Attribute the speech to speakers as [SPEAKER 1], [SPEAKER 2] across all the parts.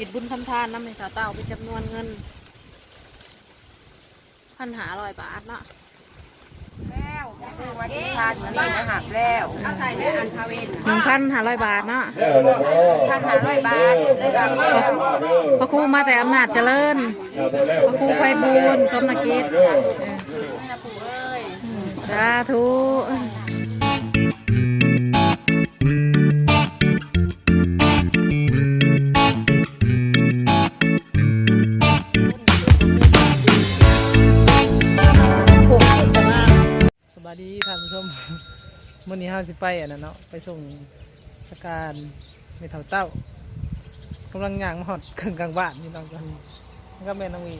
[SPEAKER 1] ฮ็ดบุญทำทานน้ำในสาวเต่าเป็นจำนวนเงินพันหาร้อยบาทเนาะ
[SPEAKER 2] แล้วคือว่าที่ทานอันนี้นะหักแล้วเอาใส่ในอันทาเวน
[SPEAKER 1] หนึ่งพันหาร้อยบาทเนาะ
[SPEAKER 2] พันห้าร้อยบาทได้รับแล้ว
[SPEAKER 1] พระครูมาแต่อำนาจเจริญพระครูไพบูลย์สมนกิจ
[SPEAKER 2] นะปู่เอ้ย
[SPEAKER 1] สาธุ มื่อนี้ห้าสิไปอะนะเนาะไปส่งสการเมทัลเต้ากำลังย่างมาหอดกลางกลางบ้านนี่น้องกันก็แม่น้องวี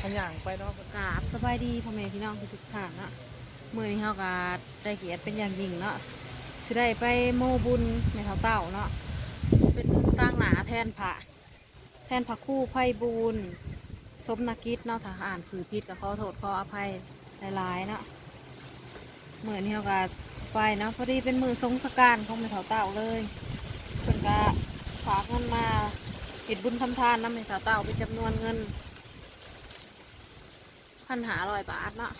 [SPEAKER 1] ขย่างไปเนาะกราบสบายดีพ่อแม่พี่น้องทุกท่านเนาะมื่อนี้เขาก็ได้เกียรติเป็นอย่างยิ่งเนาะสิได้ไปโมบุญเมทัลเต้าเนาะเป็นตั้งหนาแทนพระแทนพระคู่ไพ่บูลย์ สมนักิจเนาะถ้าอ่านสื่อผิดก็ขอโทษขออภัยหลายๆเนาะเหมือนที่เราก็ไปเนาะพอดีเป็นมือทรงสการของแม่เฒ่าเต่าเลยเพิ่นก็ฝากเงินมาปิดบุญทำทานน้ำแม่เฒ่าเต่าเป็นจำนวนเงินพันหาร้อยบาทเนาะ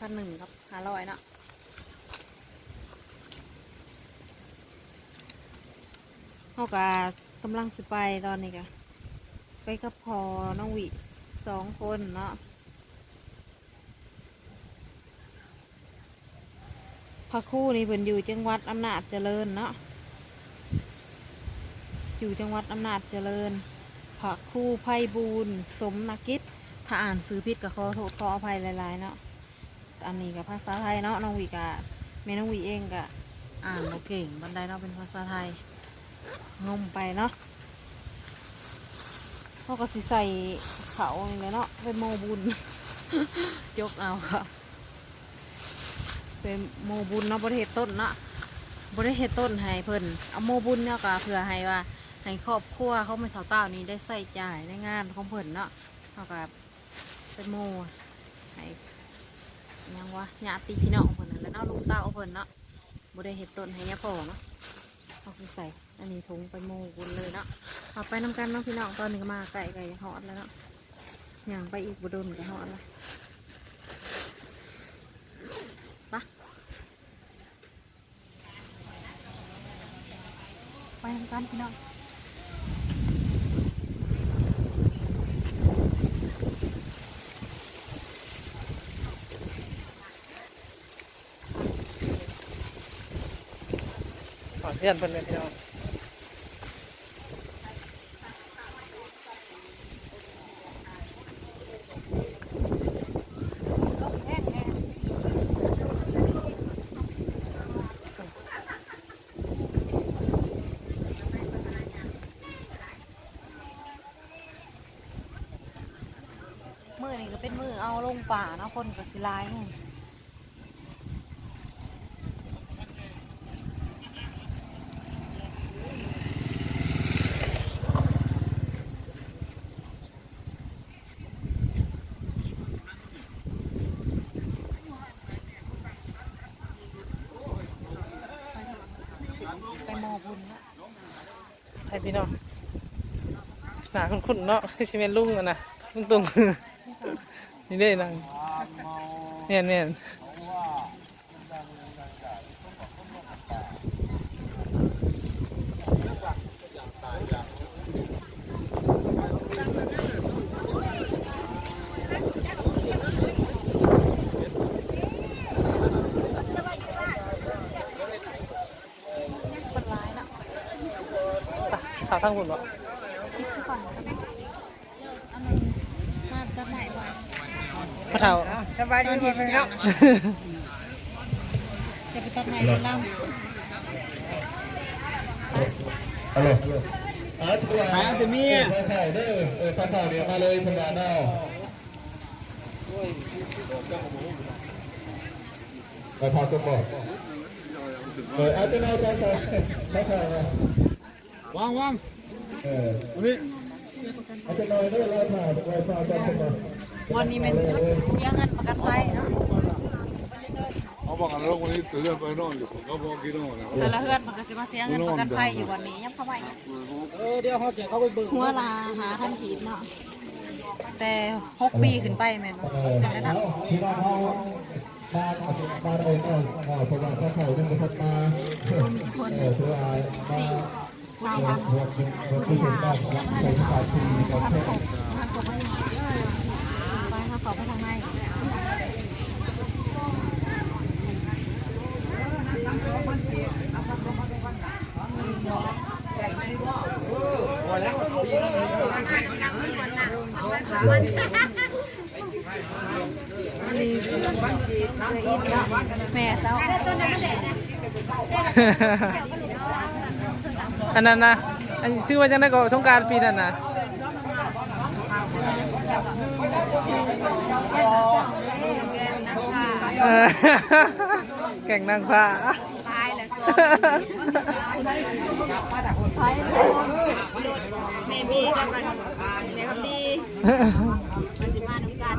[SPEAKER 1] พันหนึ่งครับหาร้อยเนาะ เขาก็กำลังสิไปตอนนี้กะไปกับพอน้องวิสองคนเนาะพระคู่นี่เพิ่นอยู่จังหวัดอำนาจเจริญเนาะอยู่จังหวัดอำนาจเจริญพระคู่ไพบูลย์สมนกิจถ้าอ่านซื้อผิดก็ขอโทษขออภัยหลายๆเนาะอันนี้กับภาษาไทยเนาะน้องวิกะแม่น้องวิเองกะอ่านบ่เก่งบันไดเนาะเป็นภาษาไทย งมไปเนาะเขาก็สิใส่เขาอย่างเงี้ยเนาะเป็นโมบุญ ยกเอาค่ะเป็นโมบุญเนาะบริเหตุต้นเนาะบริเหตุต้นให้เพิ่นเอาโมบุญเนี่ยก็เพื่อให้ว่าให้ครอบครัวเขาไม่เท่าเต้านี้ได้ใส่จ่ายในงานของเพิ่นเนาะเขาก็เป็นโมให้ยังวะญาติพี่น้องเพิ่นนั่นแหล้วเนาะลูกเต้าเพิ่นเนาะบริเหตุต้นให้ยาพ่อเนาะเอาไปใส่ อันนี้ถุงไปโมกุนเลยเนาะเอาไปน้ำกันเนาะพี่น้องตอนนี้มาไก่ไก่หอดแล้วเนาะย่างไปอีกบุดนกับหอดแล้วไปะไปน้ำกันพี่น้องขอเพื่อนเพื่อนเลยพี่น้องมือนี่ก็เป็นมือเอาล งป่าเนาะคนกับสิลายนี่ไปโมบุญละไปพี่น้องหนาคุ้นๆเนาะคือชิเมนลุงอะนะลุงตุง นี่ได้นางเมียนเมียนคนร้ายเนาะไปข่าทางบุญเนาะ
[SPEAKER 2] มาจากไหนวะ
[SPEAKER 1] พระ เฒ่า
[SPEAKER 2] สบายดีพี่น้อง
[SPEAKER 1] จะไปตัดไม้เรียนล่
[SPEAKER 3] ฮัลโหลอาร์ตหาตัวเมียข้าวข่าวเด้อเออข้าวข่าวเดี๋ยวมาเลยพันดาดาวไปพาตัวบอกเอออาร์ตนายข้าวข่าวข้าวข่าว
[SPEAKER 4] ว่างว่าง
[SPEAKER 3] เออ
[SPEAKER 4] นี่
[SPEAKER 3] อาร์ตนายเด้อไล่ผ่าไล่ผ่าตัวบอกำ
[SPEAKER 1] วันนี้เป็นเสียเงินประกันภัยเนาะ
[SPEAKER 4] บอกกันแล้ววันนี้ตื่นไปนอนอยู่ผมก็บอกกี่นอนนะ
[SPEAKER 1] แต่ละเฮือนมันก็สิมาเสียเงินประกันภัยอยู่วันนี้ยับเข้าไปเนี่ย
[SPEAKER 2] เออเดี๋ยวเขาจะเข้าไปเบิ่ง
[SPEAKER 1] หัวลาหาทันทีเนาะแต่หกปีขึ้นไปแม่น
[SPEAKER 3] เออ
[SPEAKER 1] เป็นระดับ
[SPEAKER 3] เอาที่ว่าเขาบ้านบ้านเองเออเออเพราะว่าเขาเขายังไม่ทันมาเออถือว่ามา
[SPEAKER 1] สาม
[SPEAKER 3] บ
[SPEAKER 1] พัน
[SPEAKER 3] วชบวชที่ถึงบ้านใช้ภาษาทีของแท้
[SPEAKER 1] พันกว่าไปไปเขา ขอไปทางไหนแม่เจ้า
[SPEAKER 5] อันนั้นนะอันชื่อว่าจังได้ก็สงการปีนั้นนะเออ แก่งนางฟ้า
[SPEAKER 2] ตายแล้วแม่มีกับมันแม่คำดีมันสิมาทำการ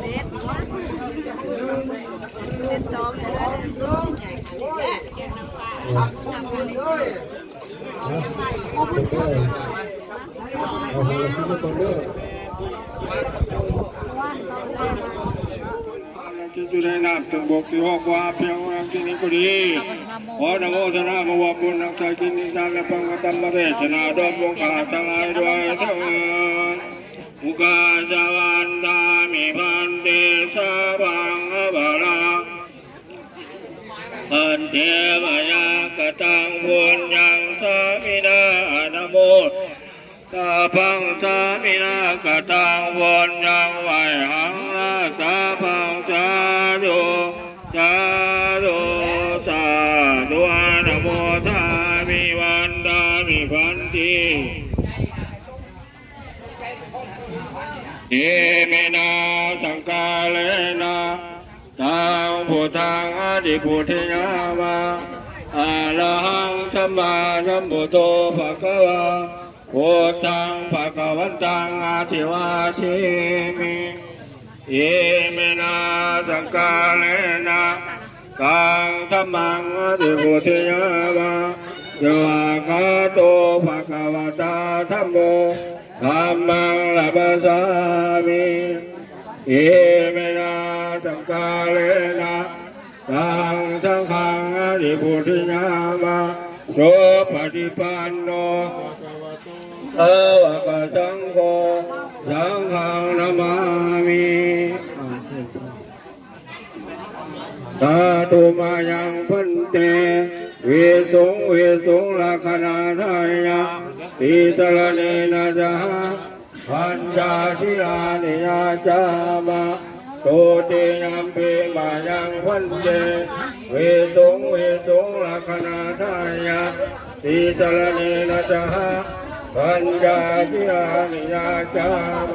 [SPEAKER 2] เซ็ตเซ็ตสองเหลือหนึ่งและเก็บน้ำปลาทำกันเลย
[SPEAKER 3] เอาไปเอาไปที่ต้นเด้อ
[SPEAKER 6] ที่อยู่ในน้ำถึงบกที่หกว่าเพียงว่าที่นี้ก็ดีขอนโมทนาโมวบุญนักใจกินนิทานและปังกรรมะเทศนาดอมวงขาทั้งหลายด้วยเถิดอุกาจาวันดามิพันเตสาบังบาลาพันเทวายากตังบุญยังสามินาอนะโม ตาพังสามินากตังวนยังไหวหังนาตาพังสาธุสาธุสาธุอะนโมทามิวันดามิพันติเอเมนาสังกาเลนะตังพุทธังอดิพุทธิยามะอะระหังสัมมาสัมพุทโธภะคะวา พุทธังภะคะวันตังอาทิวาทิมิเอเมนาสังกาเลนะกังธรรมังอธิพุทธิยามะยอาคาโตภะคะวะตาธัมโมธัมมังลัพสามิเอเมนาสังกาเลนะกังสังฆังอธิพุทธิยามะโสปฏิปันโน สวกสังโฆสังฆนามามิตาตุมายังพันเตวิสุงวิสุงลักนาทายะติสรเนนะจาพันจาชิลานิยาจามะโตติยัมปิมายังพันเตวิสุงวิสุงลักนาทายะติสรเนนะจา ปัญญาจิรานิยาจาม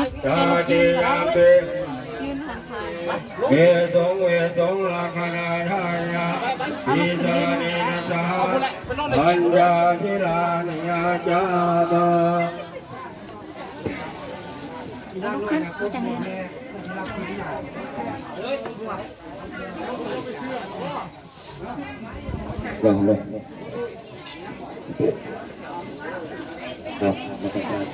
[SPEAKER 6] ะจาติยามเปเวสงเวสงลักขณาทายาอิสรานินะจาปัญญาจิรานิยาจามะ
[SPEAKER 3] ลองเลอง ครับมาตรการ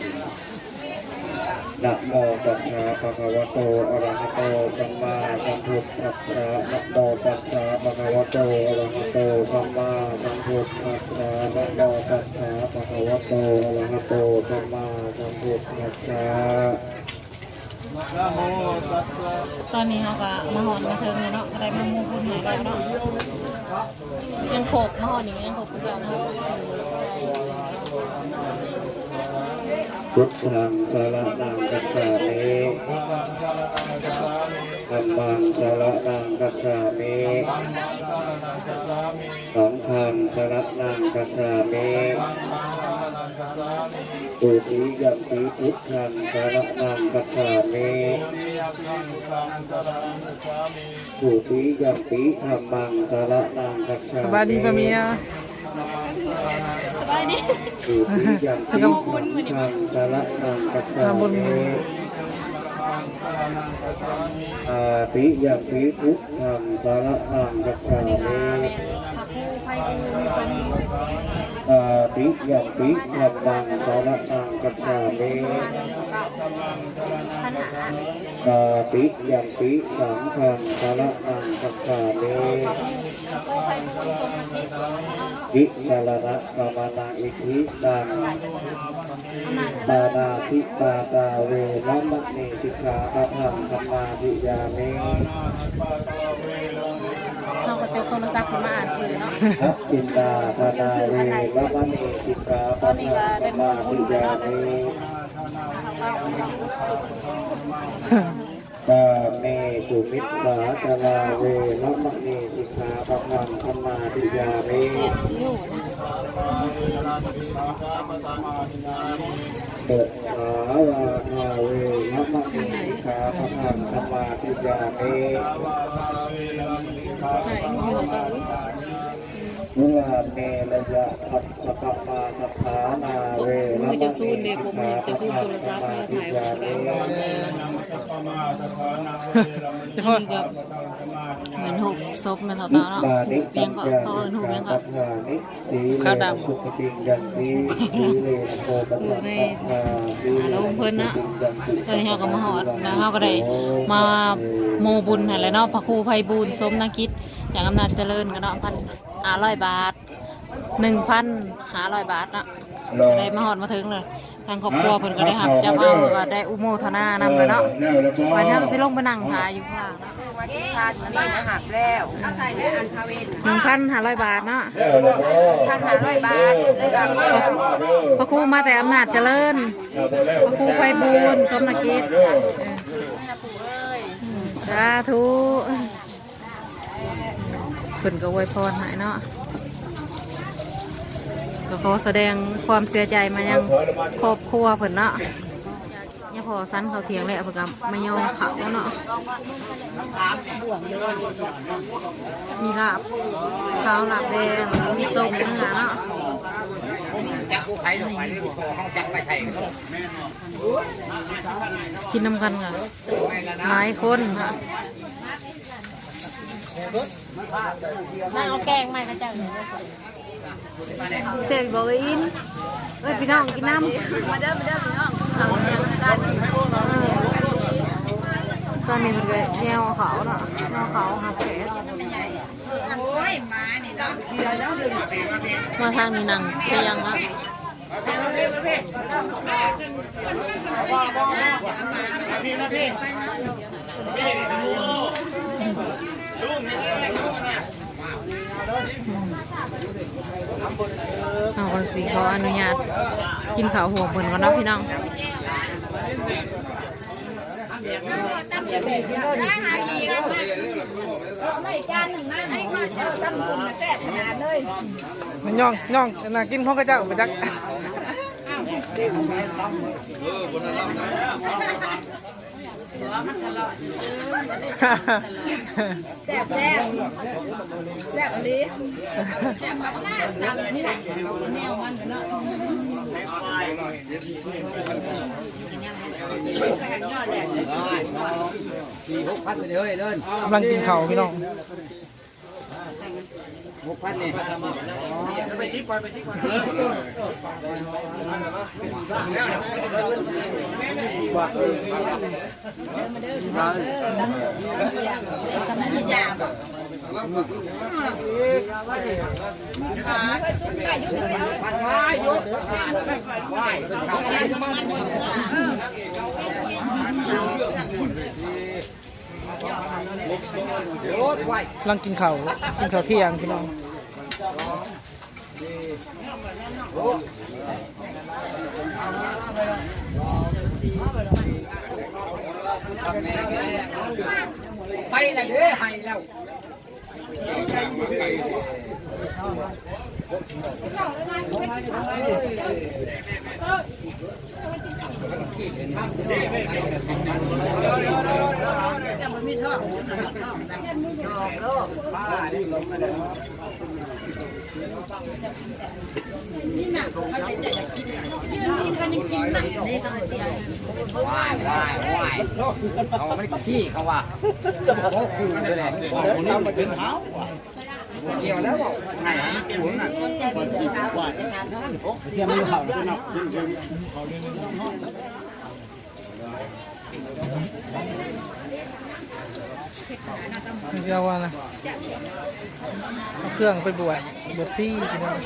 [SPEAKER 3] นะโมตัสสะภะคะวะโตอะระหะโตสัมมาสัมพุทธัสสะนะโมตัสสะภะคะวะโตอะระหะโตสัมมาสัมพุทธัสสะนะโมตัสสะภะคะวะโตอะระหะโตสัมมาสัมพุทธัสสะ
[SPEAKER 1] ตอนนี้เขาก็มาหอนมาเทิงเลยเนาะอะไรมามูบุญไหนแล้วเนาะยังโขกมาหอนอย่างเงี้ยยังโขกกูเก่าเนาะ
[SPEAKER 3] พุทธังสารนังกัจฉามิธัมมังสารนังกัจฉามิสังฆังสารนังกัจฉามิปุถิยัมปิพุทธังสารนังกัจฉามิปุถิยัมปิธัมมังสารนังกัจฉามิส
[SPEAKER 5] บายดีปะเมีย
[SPEAKER 1] สบายดี
[SPEAKER 3] ปุถิยัมปิธัมมังสารนังกัจฉามิอาปิยังปิทุกขังสารนังกัจฉา
[SPEAKER 1] นี่ก็
[SPEAKER 3] มิ
[SPEAKER 1] เป็นพระครูไพบูลย์สม
[SPEAKER 3] อาปิยังปิธรรมังสารนังกัจฉามิ
[SPEAKER 1] ขนาด
[SPEAKER 3] อาปิยังปิสังฆังสารนังกัจฉามิ
[SPEAKER 1] พระครูไพบูลย์ทรงอาทิตย์
[SPEAKER 3] อิสารณะกรรมนาอิทิตัง
[SPEAKER 1] ขนาดจะ
[SPEAKER 3] ปา
[SPEAKER 1] เลิ
[SPEAKER 3] นาทิปาตาเวนะมะเนสิกขาปะทังสัมมาทิยามิ
[SPEAKER 1] เขาก็เจกโทรศัพท์ขึ้นมาอ่านสื่อเนาะ
[SPEAKER 3] ทัพปินดาปานาเวนะมะเนสิกขาปะทังสัมมาทิยามิ ตาเมสุมิตสาจาราเวนะมะเนสิกขาปะทังสัมมาทิยามิ
[SPEAKER 1] อยู่
[SPEAKER 3] เปิดสาวาคาเวนะมะเนสิกขาปะทังสัมมาทิยามิ
[SPEAKER 1] ไหนอยู่ต่อ
[SPEAKER 3] เมื่อเมระยะขับสกมาสัทธานาเว
[SPEAKER 1] มือ จะซูนเด็กผมจะซูนโทรศัพท์มาถ่ายไว้ก็ได้
[SPEAKER 5] เฉพาะ
[SPEAKER 1] นี่ก็เหมือนหูซบมันเท่าตาเนาะหู
[SPEAKER 3] นิ
[SPEAKER 1] เปียงก็เขาเอินหูเปียงก็
[SPEAKER 3] ปัญหานิสีเลสุขติยันติสีเลโคปัสสะปัญหาสีเล
[SPEAKER 1] อารมณ์เพิ่นนะตอนนี้เขาก็มาหอดแล้วเขาก็ได้มาโมบุญอะไรเนาะพระครูไพบูลสมนักกิจอย่างอำนาจเจริญกันเนาะพันห้าร้อยบาทหนึ่งพันห้าร้อยบาทเนาะ ได้มาหอดมาถึงเลย ทางครอบครัวเพิ่นก็ได้หับจับเอาก็ได้อุโมทนานำเลยเนาะไปทางสิลงไปนั่งทาอยู่ข้างล่าง
[SPEAKER 2] ทานอันนี้นะหักแล้วเอาใส่ได้อันพาเวน
[SPEAKER 1] หนึ่งพันห้าร้อยบาทเนาะ
[SPEAKER 2] พันห้าร้อยบาทได้รับแล้ว
[SPEAKER 1] พระครูมาแต่อำนาจเจริญพระครูไพบูลย์สมนักกิจสาธุเพิ่นก็อวยพรให้เนาะ ก็ขอแสดงความเสียใจมายังครอบครัวเพิ่นเนาะเนี่ยพอสั้นเขาเถียงแล้วเพิ่นก็มาย่อเขาเนาะมีลาบข้าวลาบแดงมีต้มเนื้อเนาะกินน้ำกันค่ะหลายคนค่ะ
[SPEAKER 2] นั่งเอาแกงใหม่ก็เจ้า เนี่ย
[SPEAKER 1] เสร็จบอกอินเอ้ยพี่น้องกินน้ำ
[SPEAKER 2] มาเด้อมาเด้อพี่น้องเขาเนี่ยกัน
[SPEAKER 1] ตอนนี้มันก็แนวเขาเนาะแนวเขาหักแขน
[SPEAKER 2] โอ้ยมานี่เนาะ
[SPEAKER 1] มาทางนี้นั่งเชียงแล้ว เอาคนสีเขาอนุญาต กินข้าวหัวเพิ่นก่อนเนาะพี่น้อง
[SPEAKER 5] มันย่องย่องน่ากินของกระเจ้าไปจัก
[SPEAKER 2] แซ่บแซ่บแซ่บดีแซ่บมากตามนี่แนวมันกันเนาะ
[SPEAKER 5] กำลังกินเข่าพี่น้อง หกำลังกินข้าวกินข้าวเที่ยงพี่น้อง
[SPEAKER 7] ไปเลยเด้อให้แล้ว ว้ายว้ายว้ายเขาไม่ได้ขี้เขาว่าจะบอกว่าคือเลยแหละ เกี่ยวแล้วบอกไหนขุนอะเกี่ยวไม่เขาเนาะ
[SPEAKER 5] เรียกว่านะเอาเครื่องไปบวชบวชซี่พี่น้อง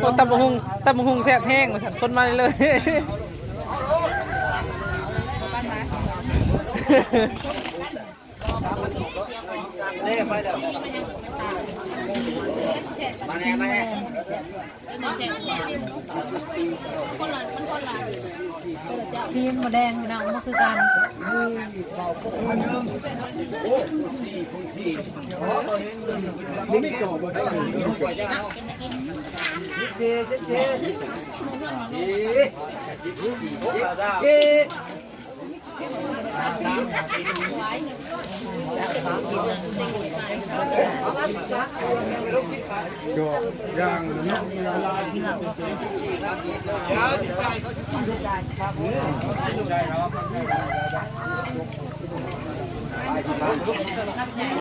[SPEAKER 5] โอ้ตำบักหุงตำบักหุงแซ่บแห้งมาฉันคนมาเลย
[SPEAKER 7] มาแน่มาแน่
[SPEAKER 1] ซีนหม ชีมมาแดงพี่น้องมันคือกัน
[SPEAKER 4] ย่างเนาะ
[SPEAKER 7] ไปที่บ้าน